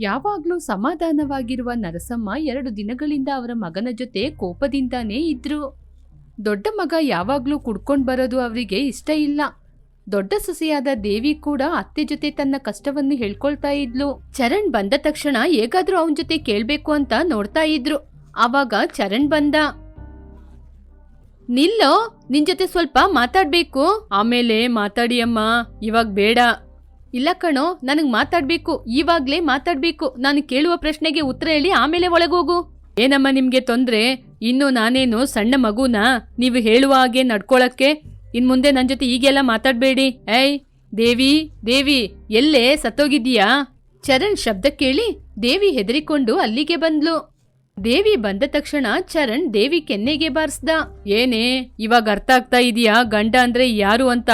ಯಾವಾಗ್ಲೂ ಸಮಾಧಾನವಾಗಿರುವ ನರಸಮ್ಮ ಎರಡು ದಿನಗಳಿಂದ ಅವರ ಮಗನ ಜೊತೆ ಕೋಪದಿಂದಾನೇ ಇದ್ರು. ದೊಡ್ಡ ಮಗ ಯಾವಾಗ್ಲೂ ಕುಡ್ಕೊಂಡು ಬರೋದು ಅವರಿಗೆ ಇಷ್ಟ ಇಲ್ಲ. ದೊಡ್ಡ ಸೊಸೆಯಾದ ದೇವಿ ಕೂಡ ಅತ್ತೆ ಜೊತೆ ತನ್ನ ಕಷ್ಟವನ್ನು ಹೇಳ್ಕೊಳ್ತಾ ಇದ್ಲು. ಚರಣ್ ಬಂದ ತಕ್ಷಣ ಹೇಗಾದ್ರೂ ಅವನ್ ಜೊತೆ ಕೇಳ್ಬೇಕು ಅಂತ ನೋಡ್ತಾ ಇದ್ರು. ಆವಾಗ ಚರಣ್ ಬಂದ. ನಿಲ್ಲೋ, ನಿನ್ ಜೊತೆ ಸ್ವಲ್ಪ ಮಾತಾಡ್ಬೇಕು. ಆಮೇಲೆ ಮಾತಾಡಿ ಅಮ್ಮ, ಇವಾಗ ಬೇಡ. ಇಲ್ಲ ಕಣೋ, ನನಗ್ ಮಾತಾಡ್ಬೇಕು ಇವಾಗ್ಲೇ ಮಾತಾಡ್ಬೇಕು. ನಾನು ಕೇಳುವ ಪ್ರಶ್ನೆಗೆ ಉತ್ತರ ಹೇಳಿ ಆಮೇಲೆ ಒಳಗೋಗು. ಏನಮ್ಮ ನಿಮ್ಗೆ ತೊಂದ್ರೆ? ಇನ್ನು ನಾನೇನು ಸಣ್ಣ ಮಗುನಾ? ನೀವು ಹೇಳುವ ಹಾಗೆ ನಡ್ಕೊಳಕ್ಕೆ? ಇನ್ ಮುಂದೆ ನನ್ ಜೊತೆ ಈಗೆಲ್ಲ ಮಾತಾಡ್ಬೇಡಿ. ಏಯ್, ದೇವಿ ದೇವಿ, ಎಲ್ಲೇ ಸತ್ತೋಗಿದ್ದೀಯಾ? ಚರಣ್ ಶಬ್ದ ಕೇಳಿ ದೇವಿ ಹೆದರಿಕೊಂಡು ಅಲ್ಲಿಗೆ ಬಂದ್ಲು. ದೇವಿ ಬಂದ ತಕ್ಷಣ ಚರಣ್ ದೇವಿ ಕೆನ್ನೆಗೆ ಬಾರಿಸ್ದ. ಏನೇ, ಇವಾಗ ಅರ್ಥ ಆಗ್ತಾ ಇದೀಯಾ ಗಂಡ ಅಂದ್ರೆ ಯಾರು ಅಂತ?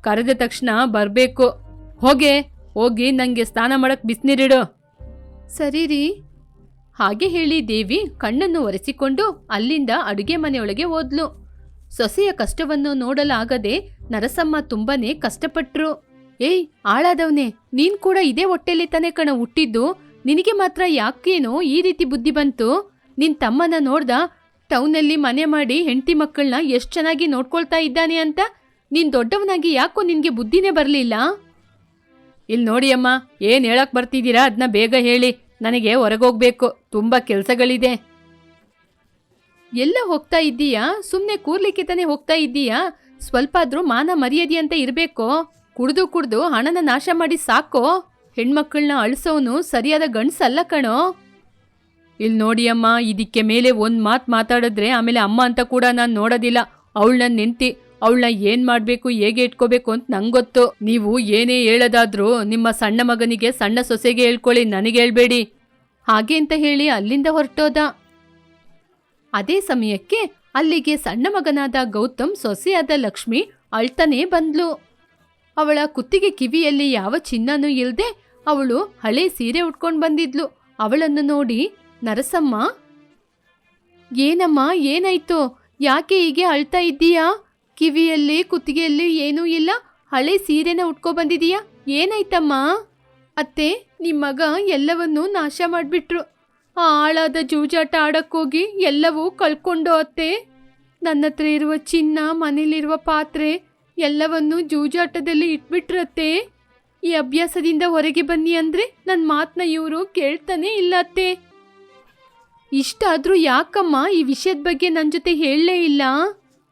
ಕರೆದ ತಕ್ಷಣ ಬರ್ಬೇಕು. ಹೋಗೆ ಹೋಗಿ ನಂಗೆ ಸ್ನಾನ ಮಾಡಕ್ ಬಿಸಿನೀರಿಡು. ಸರಿ ರೀ. ಹಾಗೆ ಹೇಳಿ ದೇವಿ ಕಣ್ಣನ್ನು ಒರೆಸಿಕೊಂಡು ಅಲ್ಲಿಂದ ಅಡುಗೆ ಮನೆಯೊಳಗೆ ಓದ್ಲು ಸೊಸೆಯ ಕಷ್ಟವನ್ನು ನೋಡಲಾಗದೆ ನರಸಮ್ಮ ತುಂಬಾನೇ ಕಷ್ಟಪಟ್ರು. ಏಯ್ ಆಳಾದವ್ನೆ ನೀನ್ ಕೂಡ ಇದೇ ಹೊಟ್ಟೆಲಿ ತಾನೇ ಕಣ ಹುಟ್ಟಿದ್ದು. ನಿನಗೆ ಮಾತ್ರ ಯಾಕೇನೋ ಈ ರೀತಿ ಬುದ್ಧಿ ಬಂತು? ನಿನ್ ತಮ್ಮನ ನೋಡ್ದ ಟೌನಲ್ಲಿ ಮನೆ ಮಾಡಿ ಹೆಂಡತಿ ಮಕ್ಕಳನ್ನ ಎಷ್ಟು ಚೆನ್ನಾಗಿ ನೋಡ್ಕೊಳ್ತಾ ಇದ್ದಾನೆ ಅಂತ? ನೀನ್ ದೊಡ್ಡವನಾಗಿ ಯಾಕೋ ನಿನಗೆ ಬುದ್ಧಿನೇ ಬರ್ಲಿಲ್ಲ? ಇಲ್ಲಿ ನೋಡಿ ಅಮ್ಮ, ಏನ್ ಹೇಳಕ್ ಬರ್ತಿದ್ದೀರಾ? ಅದನ್ನ ಬೇಗ ಹೇಳಿ. ನನಗೆ ಹೊರಗೋಗ್ಬೇಕು. ತುಂಬಾ ಕೆಲಸಗಳಿದೆ. ಎಲ್ಲ ಹೋಗ್ತಾ ಇದ್ದೀಯಾ? ಸುಮ್ಮನೆ ಕೂರ್ಲಿಕ್ಕೆ ತಾನೇ ಹೋಗ್ತಾ ಇದ್ದೀಯಾ? ಸ್ವಲ್ಪ ಆದ್ರೂ ಮಾನ ಮರ್ಯಾದೆ ಅಂತ ಇರಬೇಕು. ಕುಡ್ದು ಕುಡ್ದು ಹಣನ ನಾಶ ಮಾಡಿ ಸಾಕೋ. ಹೆಣ್ಮಕ್ಳನ್ನ ಅಳಿಸೋನು ಸರಿಯಾದ ಗಂಡ್ಸಲ್ಲ ಕಣೋ. ಇಲ್ಲಿ ನೋಡಿ ಅಮ್ಮ, ಇದಕ್ಕೆ ಮೇಲೆ ಒಂದು ಮಾತು ಮಾತಾಡಿದ್ರೆ ಆಮೇಲೆ ಅಮ್ಮ ಅಂತ ಕೂಡ ನಾನು ನೋಡೋದಿಲ್ಲ. ಅವಳನ್ನ ನೆಂತಿ ಅವಳನ್ನ ಏನ್ ಮಾಡ್ಬೇಕು, ಹೇಗೆ ಇಟ್ಕೋಬೇಕು ಅಂತ ನಂಗೆ ಗೊತ್ತು ನೀವು ಏನೇ ಹೇಳೋದಾದ್ರೂ ನಿಮ್ಮ ಸಣ್ಣ ಮಗನಿಗೆ ಸಣ್ಣ ಸೊಸೆಗೆ ಹೇಳ್ಕೊಳ್ಳಿ, ನನಗೆ ಹೇಳ್ಬೇಡಿ. ಹಾಗೆ ಅಂತ ಹೇಳಿ ಅಲ್ಲಿಂದ ಹೊರಟೋದ. ಅದೇ ಸಮಯಕ್ಕೆ ಅಲ್ಲಿಗೆ ಸಣ್ಣ ಮಗನಾದ ಗೌತಮ್, ಸೊಸೆಯಾದ ಲಕ್ಷ್ಮಿ ಅಳ್ತನೇ ಬಂದ್ಲು. ಅವಳ ಕುತ್ತಿಗೆ ಕಿವಿಯಲ್ಲಿ ಯಾವ ಚಿನ್ನನೂ ಇಲ್ಲದೆ ಅವಳು ಹಳೆ ಸೀರೆ ಉಟ್ಕೊಂಡು ಬಂದಿದ್ಲು. ಅವಳನ್ನು ನೋಡಿ, ನರಸಮ್ಮ, ಏನಮ್ಮ, ಏನಾಯ್ತು? ಯಾಕೆ ಹೀಗೆ ಅಳ್ತಾ ಇದ್ದೀಯಾ? ಕಿವಿಯಲ್ಲಿ, ಕುತ್ತಿಗೆಯಲ್ಲಿ ಏನೂ ಇಲ್ಲ. ಹಳೆ ಸೀರೆನ ಉಟ್ಕೊ ಬಂದಿದೀಯಾ? ಏನಾಯ್ತಮ್ಮ? ಅತ್ತೆ ನಿಮ್ಮ ಮಗ ಎಲ್ಲವನ್ನೂ ನಾಶ ಮಾಡಿಬಿಟ್ರು. ಆ ಆಳಾದ ಜೂಜಾಟ ಆಡಕ್ಕೋಗಿ ಎಲ್ಲವೂ ಕಳ್ಕೊಂಡು ಅತ್ತೆ. ನನ್ನ ಹತ್ರ ಇರುವ ಚಿನ್ನ, ಮನೇಲಿರುವ ಪಾತ್ರೆ, ಎಲ್ಲವನ್ನೂ ಜೂಜಾಟದಲ್ಲಿ ಇಟ್ಬಿಟ್ರತ್ತೆ. ಈ ಅಭ್ಯಾಸದಿಂದ ಹೊರಗೆ ಬನ್ನಿ ಅಂದ್ರೆ ನನ್ನ ಮಾತನ್ನ ಇವರು ಕೇಳ್ತಾನೆ ಇಲ್ಲ ಅತ್ತೆ. ಇಷ್ಟಾದರೂ ಯಾಕಮ್ಮ ಈ ವಿಷಯದ ಬಗ್ಗೆ ನನ್ನ ಜೊತೆ ಹೇಳಲೇ ಇಲ್ಲ?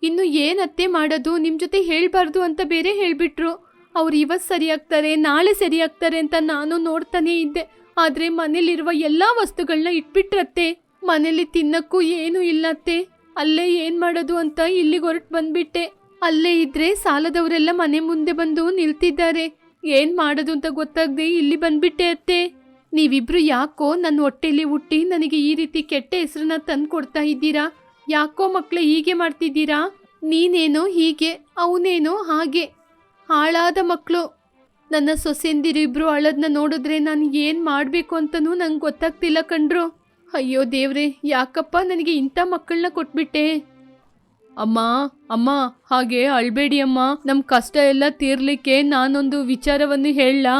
ಇನ್ನು ಏನತ್ತೆ ಮಾಡೋದು? ನಿಮ್ಮ ಜೊತೆ ಹೇಳಬಾರ್ದು ಅಂತ ಬೇರೆ ಹೇಳಿಬಿಟ್ರು. ಅವ್ರು ಇವತ್ತು ಸರಿಯಾಗ್ತಾರೆ, ನಾಳೆ ಸರಿಯಾಗ್ತಾರೆ ಅಂತ ನಾನು ನೋಡ್ತಾನೇ ಇದ್ದೆ. ಆದರೆ ಮನೇಲಿರುವ ಎಲ್ಲ ವಸ್ತುಗಳನ್ನ ಇಟ್ಬಿಟ್ರತ್ತೆ. ಮನೇಲಿ ತಿನ್ನಕ್ಕೂ ಏನೂ ಇಲ್ಲತ್ತೆ ಅಲ್ಲೇ ಏನು ಮಾಡೋದು ಅಂತ ಇಲ್ಲಿಗೆ ಹೊರಟು ಬಂದ್ಬಿಟ್ಟೆ. ಅಲ್ಲೇ ಇದ್ರೆ ಸಾಲದವರೆಲ್ಲ ಮನೆ ಮುಂದೆ ಬಂದು ನಿಲ್ತಿದ್ದಾರೆ. ಏನು ಮಾಡೋದು ಅಂತ ಗೊತ್ತಾಗದೆ ಇಲ್ಲಿ ಬಂದ್ಬಿಟ್ಟೆ ಅತ್ತೆ. ನೀವಿಬ್ರು ಯಾಕೋ ನನ್ನ ಹೊಟ್ಟೆಲಿ ಹುಟ್ಟಿ ನನಗೆ ಈ ರೀತಿ ಕೆಟ್ಟ ಹೆಸರನ್ನ ತಂದು ಕೊಡ್ತಾ ಇದ್ದೀರಾ? ಯಾಕೋ ಮಕ್ಕಳು ಹೀಗೆ ಮಾಡ್ತಿದ್ದೀರಾ? ನೀನೇನೋ ಹೀಗೆ, ಅವನೇನೋ ಹಾಗೆ. ಹಾಳಾದ ಮಕ್ಕಳು ನನ್ನ ಸೊಸೆಂದಿರಿಬ್ರು ಅಳೋದನ್ನ ನೋಡಿದ್ರೆ ನಾನು ಏನು ಮಾಡಬೇಕು ಅಂತನೂ ನಂಗೆ ಗೊತ್ತಾಗ್ತಿಲ್ಲ ಕಣ್ರು. ಅಯ್ಯೋ ದೇವ್ರೆ, ಯಾಕಪ್ಪ ನನಗೆ ಇಂಥ ಮಕ್ಕಳನ್ನ ಕೊಟ್ಬಿಟ್ಟೆ? ಅಮ್ಮ ಅಮ್ಮ, ಹಾಗೆ ಅಳ್ಬೇಡಿ ಅಮ್ಮ. ನಮ್ಮ ಕಷ್ಟ ಎಲ್ಲ ತೀರ್ಲಿಕ್ಕೆ ನಾನೊಂದು ವಿಚಾರವನ್ನು ಹೇಳಲಾ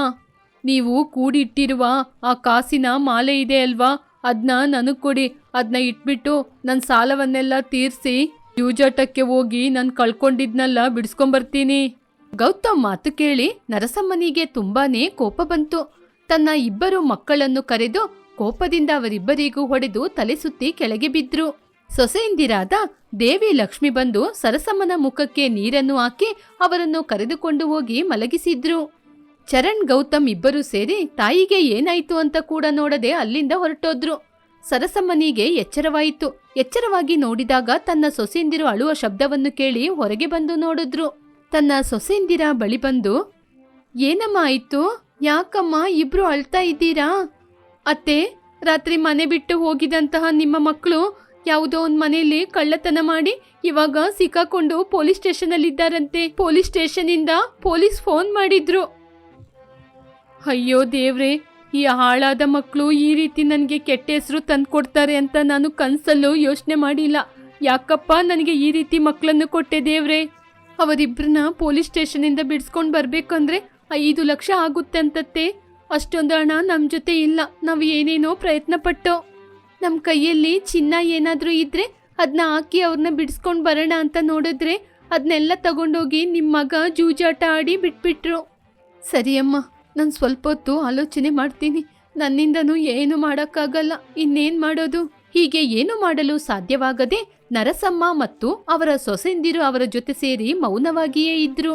ನೀವು ಕೂಡಿಟ್ಟಿರುವ ಆ ಕಾಸಿನ ಮಾಲೆ ಇದೆ ಅಲ್ವಾ? ಅದನ್ನ ನನಗೆ ಕೊಡಿ. ಅದನ್ನ ಇಟ್ಬಿಟ್ಟು ನನ್ನ ಸಾಲವನ್ನೆಲ್ಲ ತೀರಿಸಿ ಜೂಜಾಟಕ್ಕೆ ಹೋಗಿ ನಾನು ಕಳ್ಕೊಂಡಿದ್ನೆಲ್ಲ ಬಿಡಿಸ್ಕೊಂಬರ್ತೀನಿ. ಗೌತಮ್ ಮಾತು ಕೇಳಿ ನರಸಮ್ಮನಿಗೆ ತುಂಬಾನೇ ಕೋಪ ಬಂತು. ತನ್ನ ಇಬ್ಬರು ಮಕ್ಕಳನ್ನು ಕರೆದು ಕೋಪದಿಂದ ಅವರಿಬ್ಬರಿಗೂ ಹೊಡೆದು ತಲೆ ಸುತ್ತಿ ಕೆಳಗೆ ಬಿದ್ರು. ಸೊಸೆಯಿಂದಿರಾದ ದೇವಿ ಲಕ್ಷ್ಮಿ ಬಂದು ಸರಸಮ್ಮನ ಮುಖಕ್ಕೆ ನೀರನ್ನು ಹಾಕಿ ಅವರನ್ನು ಕರೆದುಕೊಂಡು ಹೋಗಿ ಮಲಗಿಸಿದ್ರು. ಚರಣ್, ಗೌತಮ್ ಇಬ್ಬರೂ ಸೇರಿ ತಾಯಿಗೆ ಏನಾಯ್ತು ಅಂತ ಕೂಡ ನೋಡದೆ ಅಲ್ಲಿಂದ ಹೊರಟೋದ್ರು. ಸರಸಮ್ಮನಿಗೆ ಎಚ್ಚರವಾಯಿತು. ಎಚ್ಚರವಾಗಿ ನೋಡಿದಾಗ ತನ್ನ ಸೊಸೆಂದಿರು ಅಳುವ ಶಬ್ದವನ್ನು ಕೇಳಿ ಹೊರಗೆ ಬಂದು ನೋಡಿದ್ರು. ತನ್ನ ಸೊಸೆಂದಿರ ಬಳಿ ಬಂದು, ಏನಮ್ಮ ಆಯ್ತು? ಯಾಕಮ್ಮ ಇಬ್ರು ಅಳ್ತಾ ಇದ್ದೀರಾ? ಅತ್ತೆ, ರಾತ್ರಿ ಮನೆ ಬಿಟ್ಟು ಹೋಗಿದಂತಹ ನಿಮ್ಮ ಮಕ್ಕಳು ಯಾವುದೋ ಒಂದು ಮನೆಯಲ್ಲಿ ಕಳ್ಳತನ ಮಾಡಿ ಇವಾಗ ಸಿಕ್ಕಾಕೊಂಡು ಪೊಲೀಸ್ ಸ್ಟೇಷನಲ್ಲಿದ್ದಾರಂತೆ. ಪೊಲೀಸ್ ಸ್ಟೇಷನಿಂದ ಪೊಲೀಸ್ ಫೋನ್ ಮಾಡಿದ್ರು. ಅಯ್ಯೋ ದೇವ್ರೆ, ಈ ಹಾಳಾದ ಮಕ್ಕಳು ಈ ರೀತಿ ನನಗೆ ಕೆಟ್ಟ ಹೆಸರು ತಂದ್ಕೊಡ್ತಾರೆ ಅಂತ ನಾನು ಕನಸಲ್ಲೂ ಯೋಚನೆ ಮಾಡಿಲ್ಲ. ಯಾಕಪ್ಪ ನನಗೆ ಈ ರೀತಿ ಮಕ್ಕಳನ್ನು ಕೊಟ್ಟೆ ದೇವ್ರೆ? ಅವರಿಬ್ಬರನ್ನ ಪೊಲೀಸ್ ಸ್ಟೇಷನಿಂದ ಬಿಡಿಸ್ಕೊಂಡು ಬರಬೇಕಂದ್ರೆ ಐದು ಲಕ್ಷ ಆಗುತ್ತೆ ಅಂತತ್ತೆ. ಅಷ್ಟೊಂದು ಹಣ ನಮ್ಮ ಜೊತೆ ಇಲ್ಲ. ನಾವು ಏನೇನೋ ಪ್ರಯತ್ನ ಪಟ್ಟು ನಮ್ಮ ಕೈಯಲ್ಲಿ ಚಿನ್ನ ಏನಾದರೂ ಇದ್ರೆ ಅದನ್ನ ಹಾಕಿ ಅವ್ರನ್ನ ಬಿಡಿಸ್ಕೊಂಡು ಬರೋಣ ಅಂತ ನೋಡಿದ್ರೆ ಅದನ್ನೆಲ್ಲ ತಗೊಂಡೋಗಿ ನಿಮ್ಮ ಮಗ ಜೂಜಾಟ ಆಡಿ ಬಿಟ್ಬಿಟ್ರು. ಸರಿ ಅಮ್ಮ ನಾನು ಸ್ವಲ್ಪ ಹೊತ್ತು ಆಲೋಚನೆ ಮಾಡ್ತೀನಿ. ನನ್ನಿಂದನೂ ಏನು ಮಾಡೋಕ್ಕಾಗಲ್ಲ. ಇನ್ನೇನು ಮಾಡೋದು? ಹೀಗೆ ಏನು ಮಾಡಲು ಸಾಧ್ಯವಾಗದೆ ನರಸಮ್ಮ ಮತ್ತು ಅವರ ಸೊಸೆಂದಿರು ಅವರ ಜೊತೆ ಸೇರಿ ಮೌನವಾಗಿಯೇ ಇದ್ರು.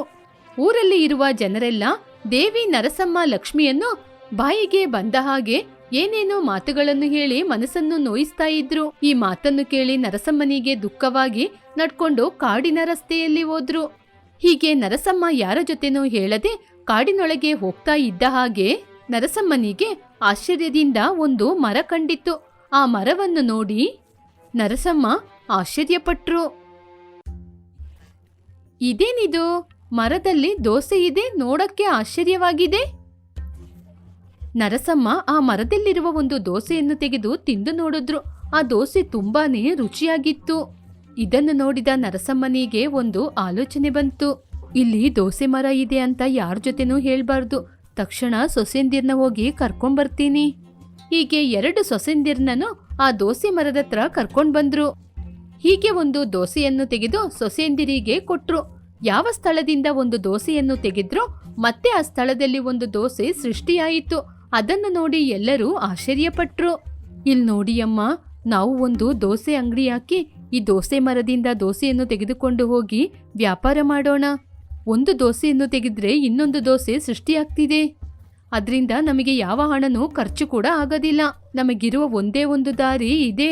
ಊರಲ್ಲಿ ಇರುವ ಜನರೆಲ್ಲ ದೇವಿ ನರಸಮ್ಮ ಲಕ್ಷ್ಮಿಯನ್ನು ಬಾಯಿಗೆ ಬಂದ ಹಾಗೆ ಏನೇನೋ ಮಾತುಗಳನ್ನು ಹೇಳಿ ಮನಸ್ಸನ್ನು ನೋಯಿಸ್ತಾ ಇದ್ರು. ಈ ಮಾತನ್ನು ಕೇಳಿ ನರಸಮ್ಮನಿಗೆ ದುಃಖವಾಗಿ ನಡ್ಕೊಂಡು ಕಾಡಿನ ರಸ್ತೆಯಲ್ಲಿ ಹೋದ್ರು. ಹೀಗೆ ನರಸಮ್ಮ ಯಾರ ಜೊತೆನೂ ಹೇಳದೆ ಕಾಡಿನೊಳಗೆ ಹೋಗ್ತಾ ಇದ್ದ ಹಾಗೆ ನರಸಮ್ಮನಿಗೆ ಆಶ್ಚರ್ಯದಿಂದ ಒಂದು ಮರ ಕಂಡಿತ್ತು. ಆ ಮರವನ್ನು ನೋಡಿ ನರಸಮ್ಮ ಆಶ್ಚರ್ಯಪಟ್ರು. ಇದೇನಿದು? ಮರದಲ್ಲಿ ದೋಸೆ ಇದೆ, ನೋಡಕ್ಕೆ ಆಶ್ಚರ್ಯವಾಗಿದೆ. ನರಸಮ್ಮ ಆ ಮರದಲ್ಲಿರುವ ಒಂದು ದೋಸೆಯನ್ನು ತೆಗೆದು ತಿಂದು ನೋಡಿದ್ರು. ಆ ದೋಸೆ ತುಂಬಾನೇ ರುಚಿಯಾಗಿತ್ತು. ಇದನ್ನು ನೋಡಿದ ನರಸಮ್ಮನಿಗೆ ಒಂದು ಆಲೋಚನೆ ಬಂತು. ಇಲ್ಲಿ ದೋಸೆ ಮರ ಇದೆ ಅಂತ ಯಾರ ಜೊತೆನೂ ಹೇಳ್ಬಾರ್ದು. ತಕ್ಷಣ ಸೊಸೆಂದಿರ್ನ ಹೋಗಿ ಕರ್ಕೊಂಡ್ಬರ್ತೀನಿ ಹೀಗೆ ಎರಡು ಸೊಸೆಂದಿರ್ನನು ಆ ದೋಸೆ ಮರದ ಹತ್ರ ಕರ್ಕೊಂಡ್ ಬಂದ್ರು. ಹೀಗೆ ಒಂದು ದೋಸೆಯನ್ನು ತೆಗೆದು ಸೊಸೆಂದಿರಿಗೆ ಕೊಟ್ರು. ಯಾವ ಸ್ಥಳದಿಂದ ಒಂದು ದೋಸೆಯನ್ನು ತೆಗೆದ್ರೋ ಮತ್ತೆ ಆ ಸ್ಥಳದಲ್ಲಿ ಒಂದು ದೋಸೆ ಸೃಷ್ಟಿಯಾಯಿತು. ಅದನ್ನು ನೋಡಿ ಎಲ್ಲರೂ ಆಶ್ಚರ್ಯಪಟ್ರು. ಇಲ್ಲಿ ನೋಡಿ ಅಮ್ಮ, ನಾವು ಒಂದು ದೋಸೆ ಅಂಗಡಿ ಹಾಕಿ ಈ ದೋಸೆ ಮರದಿಂದ ದೋಸೆಯನ್ನು ತೆಗೆದುಕೊಂಡು ಹೋಗಿ ವ್ಯಾಪಾರ ಮಾಡೋಣ. ಒಂದು ದೋಸೆಯನ್ನು ತೆಗೆದ್ರೆ ಇನ್ನೊಂದು ದೋಸೆ ಸೃಷ್ಟಿಯಾಗ್ತಿದೆ. ಅದರಿಂದ ನಮಗೆ ಯಾವ ಹಣನೂ ಖರ್ಚು ಕೂಡ ಆಗೋದಿಲ್ಲ. ನಮಗಿರುವ ಒಂದೇ ಒಂದು ದಾರಿ ಇದೆ.